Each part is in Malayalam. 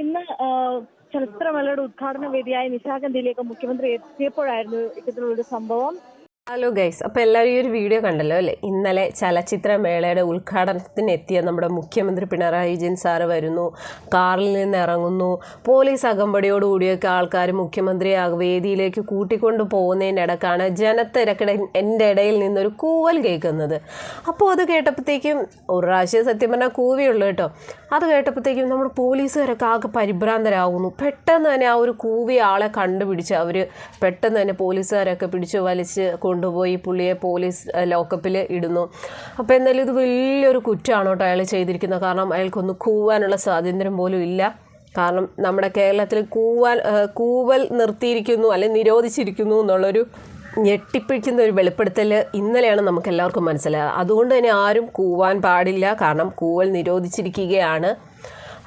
ഇന്ന് ചലച്ചിത്രമേളയുടെ ഉദ്ഘാടന വേദിയായ നിശാഗന്ധിയിലേക്ക് മുഖ്യമന്ത്രി എത്തിയപ്പോഴായിരുന്നു ഇത്തരത്തിലുള്ളൊരു സംഭവം. ഹലോ ഗൈസ് അപ്പോൾ എല്ലാവരും ഈ ഒരു വീഡിയോ കണ്ടല്ലോ അല്ലേ? ഇന്നലെ ചലച്ചിത്രമേളയുടെ ഉദ്ഘാടനത്തിന് എത്തിയ നമ്മുടെ മുഖ്യമന്ത്രി പിണറായി വിജയൻ സാറ് വരുന്നു കാറിൽ നിന്ന് ഇറങ്ങുന്നു. പോലീസ് അകമ്പടിയോടുകൂടിയൊക്കെ ആൾക്കാർ മുഖ്യമന്ത്രിയെ വേദിയിലേക്ക് കൂട്ടിക്കൊണ്ട് പോകുന്നതിനിടക്കാണ് ജനത്തിരക്കിട എന്റെ ഇടയിൽ നിന്നൊരു കൂവൽ കേൾക്കുന്നത്. അപ്പോൾ അത് കേട്ടപ്പോഴത്തേക്കും ഒരു പ്രാവശ്യം സത്യം പറഞ്ഞാൽ കൂവിയുള്ളൂ കേട്ടോ. അത് കേട്ടപ്പോഴത്തേക്കും നമ്മുടെ പോലീസുകാരൊക്കെ ആകെ പരിഭ്രാന്തരാകുന്നു പെട്ടെന്ന് തന്നെ ആ ഒരു കൂവി ആളെ കണ്ടുപിടിച്ച് അവർ പെട്ടെന്ന് തന്നെ പോലീസുകാരൊക്കെ പിടിച്ച് വലിച്ച് കൊണ്ടുപോയി പുള്ളിയെ പോലീസ് ലോക്കപ്പിൽ ഇടുന്നു. അപ്പോൾ എന്തായാലും ഇത് വലിയൊരു കുറ്റമാണ് കേട്ടോ അയാൾ ചെയ്തിരിക്കുന്നത്. കാരണം അയാൾക്കൊന്ന് കൂവാനുള്ള സ്വാതന്ത്ര്യം പോലും ഇല്ല. കാരണം നമ്മുടെ കേരളത്തിൽ കൂവാൻ കൂവൽ നിർത്തിയിരിക്കുന്നു അല്ലെങ്കിൽ നിരോധിച്ചിരിക്കുന്നു എന്നുള്ളൊരു ഞെട്ടിപ്പിടിക്കുന്ന ഒരു വെളിപ്പെടുത്തൽ ഇന്നലെയാണ് നമുക്ക് എല്ലാവർക്കും മനസ്സിലായത്. അതുകൊണ്ട് തന്നെ ആരും കൂവാൻ പാടില്ല. കാരണം കൂവൽ നിരോധിച്ചിരിക്കുകയാണ്.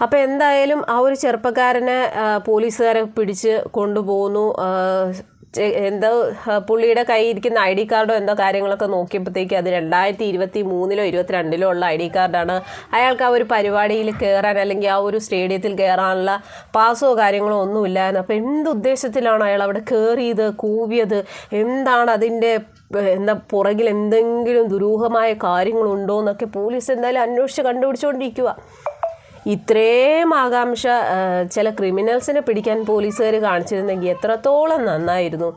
അപ്പോൾ എന്തായാലും ആ ഒരു ചെറുപ്പക്കാരനെ പോലീസുകാരെ പിടിച്ച് കൊണ്ടുപോകുന്നു. എന്തോ പുള്ളിയുടെ കയ്യിൽ ഇരിക്കുന്ന ഐ ഡി കാർഡോ എന്തോ കാര്യങ്ങളൊക്കെ നോക്കിയപ്പോഴത്തേക്ക് അത് രണ്ടായിരത്തി ഇരുപത്തി മൂന്നിലോ ഇരുപത്തിരണ്ടിലോ ഉള്ള ഐ ഡി കാർഡാണ്. അയാൾക്ക് ആ ഒരു പരിപാടിയിൽ കയറാൻ അല്ലെങ്കിൽ ആ ഒരു സ്റ്റേഡിയത്തിൽ കയറാനുള്ള പാസോ കാര്യങ്ങളോ ഒന്നുമില്ലായിരുന്നു അപ്പോൾ എന്ത് ഉദ്ദേശത്തിലാണ് അയാൾ അവിടെ കയറിയത് കൂവിയത്? എന്താണ് അതിന്റെ എന്താ പുറകിൽ എന്തെങ്കിലും ദുരൂഹമായ കാര്യങ്ങളുണ്ടോ എന്നൊക്കെ പോലീസ് എന്തായാലും അന്വേഷിച്ച് കണ്ടുപിടിച്ചുകൊണ്ടിരിക്കുക ഇത്രയും ആകാംക്ഷ ചില ക്രിമിനൽസിനെ പിടിക്കാൻ പോലീസുകാർ കാണിച്ചിരുന്നെങ്കിൽ എത്രത്തോളം നന്നായിരുന്നു.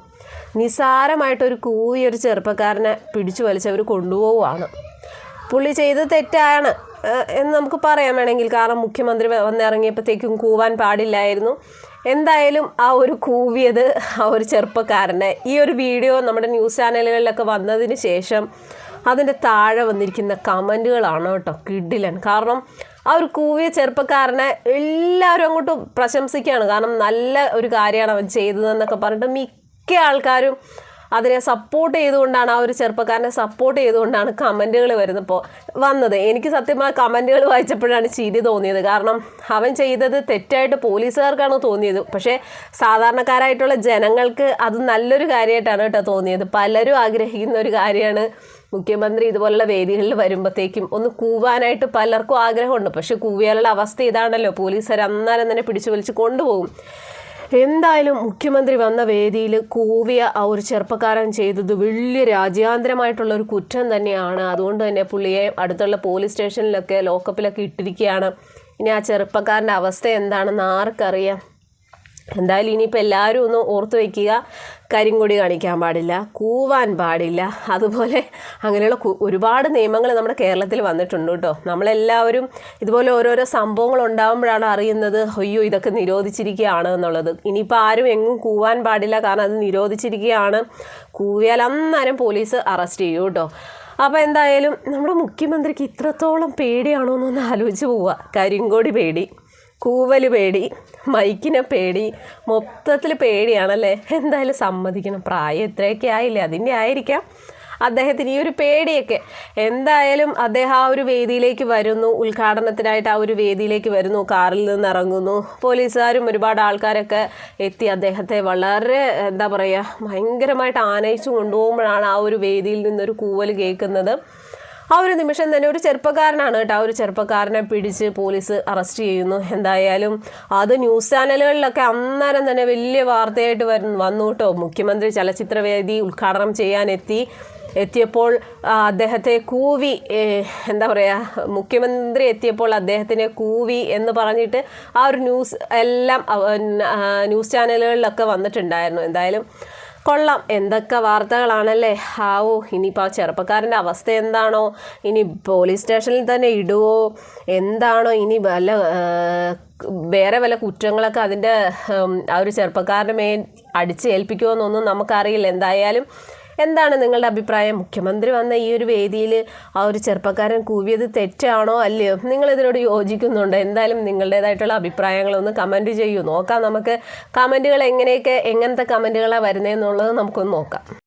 നിസാരമായിട്ടൊരു കൂവിയൊരു ചെറുപ്പക്കാരനെ പിടിച്ചു വലിച്ചവർ കൊണ്ടുപോവുകയാണ്. പുള്ളി ചെയ്തത് തെറ്റാണ് എന്ന് നമുക്ക് പറയാൻ വേണമെങ്കിൽ കാരണം മുഖ്യമന്ത്രി വന്നിറങ്ങിയപ്പോഴത്തേക്കും കൂവാൻ പാടില്ലായിരുന്നു. എന്തായാലും ആ ഒരു കൂവിയത് ആ ഒരു ചെറുപ്പക്കാരനെ ഈ ഒരു വീഡിയോ നമ്മുടെ ന്യൂസ് ചാനലുകളിലൊക്കെ വന്നതിന് ശേഷം അതിന്റെ താഴെ വന്നിരിക്കുന്ന കമന്റുകളാണ് കേട്ടോ കിഡിലൻ. കാരണം ആ ഒരു കൂവിയ ചെറുപ്പക്കാരനെ എല്ലാവരും അങ്ങോട്ട് പ്രശംസിക്കുകയാണ്. കാരണം നല്ല ഒരു കാര്യമാണ് അവൻ ചെയ്തതെന്നൊക്കെ പറഞ്ഞിട്ട് മിക്ക ആൾക്കാരും അതിനെ സപ്പോർട്ട് ചെയ്തുകൊണ്ടാണ് ആ ഒരു ചെറുപ്പക്കാരനെ സപ്പോർട്ട് ചെയ്തുകൊണ്ടാണ് കമന്റുകൾ വരുന്നപ്പോൾ വന്നത്. എനിക്ക് സത്യമായ കമന്റുകൾ വായിച്ചപ്പോഴാണ് ചിരി തോന്നിയത്. കാരണം അവൻ ചെയ്തത് തെറ്റായിട്ട് പോലീസുകാർക്കാണ് തോന്നിയത്. പക്ഷേ സാധാരണക്കാരായിട്ടുള്ള ജനങ്ങൾക്ക് അത് നല്ലൊരു കാര്യമായിട്ടാണ് കേട്ടോ തോന്നിയത്. പലരും ആഗ്രഹിക്കുന്ന ഒരു കാര്യമാണ് മുഖ്യമന്ത്രി ഇതുപോലുള്ള വേദികളിൽ വരുമ്പോഴത്തേക്കും ഒന്ന് കൂവാനായിട്ട് പലർക്കും ആഗ്രഹമുണ്ട്. പക്ഷെ കൂവിയാലുള്ള അവസ്ഥ ഇതാണല്ലോ. പോലീസുകാർ അന്നേരം തന്നെ പിടിച്ചു വലിച്ച് കൊണ്ടുപോകും. എന്തായാലും മുഖ്യമന്ത്രി വന്ന വേദിയിൽ കൂവിയ ആ ഒരു ചെറുപ്പക്കാരൻ ചെയ്തത് വലിയ രാജ്യാന്തരമായിട്ടുള്ള ഒരു കുറ്റം തന്നെയാണ്. അതുകൊണ്ട് തന്നെ പുള്ളിയെ അടുത്തുള്ള പോലീസ് സ്റ്റേഷനിലൊക്കെ ലോക്കപ്പിലൊക്കെ ഇട്ടിരിക്കുകയാണ്. ഇനി ആ ചെറുപ്പക്കാരന്റെ അവസ്ഥ എന്താണെന്ന് ആർക്കറിയാം. എന്തായാലും ഇനിയിപ്പോൾ എല്ലാവരും ഒന്ന് ഓർത്ത് വയ്ക്കുക കരിങ്കൊടി കാണിക്കാൻ പാടില്ല കൂവാൻ പാടില്ല. അതുപോലെ അങ്ങനെയുള്ള ഒരുപാട് നിയമങ്ങൾ നമ്മുടെ കേരളത്തിൽ വന്നിട്ടുണ്ട് കേട്ടോ. നമ്മളെല്ലാവരും ഇതുപോലെ ഓരോരോ സംഭവങ്ങൾ ഉണ്ടാകുമ്പോഴാണ് അറിയുന്നത് അയ്യോ ഇതൊക്കെ നിരോധിച്ചിരിക്കുകയാണ് എന്നുള്ളത്. ഇനിയിപ്പോൾ ആരും എങ്ങും കൂവാൻ പാടില്ല കാരണം അത് നിരോധിച്ചിരിക്കുകയാണ്. കൂവിയാൽ അന്നേരം പോലീസ് അറസ്റ്റ് ചെയ്യും കേട്ടോ. അപ്പോൾ എന്തായാലും നമ്മുടെ മുഖ്യമന്ത്രിക്ക് ഇത്രത്തോളം പേടിയാണോ എന്നൊന്ന് ആലോചിച്ച് പോവുക കരിങ്കോടി പേടി. കൂവൽ പേടി മൈക്കിനെ പേടി മൊത്തത്തിൽ പേടിയാണല്ലേ? എന്തായാലും സമ്മതിക്കണം. പ്രായം ഇത്രയൊക്കെ ആയില്ലേ? അതിന്റെ ആയിരിക്കാം. അദ്ദേഹത്തിന് ഈ ഒരു പേടിയൊക്കെ. എന്തായാലും അദ്ദേഹം ആ ഒരു വേദിയിലേക്ക് വരുന്നു. ഉദ്ഘാടനത്തിനായിട്ട് ആ ഒരു വേദിയിലേക്ക് വരുന്നു. കാറിൽ നിന്ന് ഇറങ്ങുന്നു പോലീസുകാരും ഒരുപാട് ആൾക്കാരൊക്കെ എത്തി അദ്ദേഹത്തെ വളരെ എന്താ പറയുക ഭയങ്കരമായിട്ട് ആനയിച്ചു കൊണ്ടുപോകുമ്പോഴാണ് ആ ഒരു വേദിയിൽ നിന്നൊരു കൂവൽ കേൾക്കുന്നത്. ആ ഒരു നിമിഷം തന്നെ ഒരു ചെറുപ്പക്കാരനാണ് കേട്ടോ. ആ ഒരു ചെറുപ്പക്കാരനെ പിടിച്ച് പോലീസ് അറസ്റ്റ് ചെയ്യുന്നു. എന്തായാലും അത് ന്യൂസ് ചാനലുകളിലൊക്കെ അന്നേരം തന്നെ വലിയ വാർത്തയായിട്ട് വരു വന്നു കേട്ടോ. മുഖ്യമന്ത്രി ചലച്ചിത്രവേദി ഉദ്ഘാടനം ചെയ്യാനെത്തി. എത്തിയപ്പോൾ അദ്ദേഹത്തെ കൂവി എന്താ പറയുക മുഖ്യമന്ത്രി എത്തിയപ്പോൾ അദ്ദേഹത്തിനെ കൂവി എന്ന് പറഞ്ഞിട്ട് ആ ഒരു ന്യൂസ് എല്ലാം ന്യൂസ് ചാനലുകളിലൊക്കെ വന്നിട്ടുണ്ടായിരുന്നു. എന്തായാലും കൊള്ളാം. എന്തൊക്കെ വാർത്തകളാണല്ലേ? ഹാവോ ഇനിയിപ്പോൾ ആ ചെറുപ്പക്കാരന്റെ അവസ്ഥ എന്താണോ? ഇനി പോലീസ് സ്റ്റേഷനിൽ തന്നെ ഇടുവോ? എന്താണോ? ഇനി വല്ല വേറെ വല്ല കുറ്റങ്ങളൊക്കെ അതിന്റെ ആ ഒരു ചെറുപ്പക്കാരന്റെ മേൽ അടിച്ച് ഏൽപ്പിക്കുമോ എന്നൊന്നും നമുക്കറിയില്ല. എന്തായാലും എന്താണ് നിങ്ങളുടെ അഭിപ്രായം? മുഖ്യമന്ത്രി വന്ന ഈ ഒരു വേദിയിൽ ആ ഒരു ചെറുപ്പക്കാരൻ കൂവിയത് തെറ്റാണോ അല്ലയോ? നിങ്ങൾ ഇതിനോട് യോജിക്കുന്നുണ്ടോ? എന്തായാലും നിങ്ങളുടേതായിട്ടുള്ള അഭിപ്രായങ്ങളൊന്ന് കമന്റ് ചെയ്യൂ. നോക്കാം നമുക്ക് കമന്റുകൾ എങ്ങനെയൊക്കെ എങ്ങനത്തെ കമന്റുകളാണ് വരുന്നതെന്നുള്ളത് നമുക്കൊന്ന് നോക്കാം.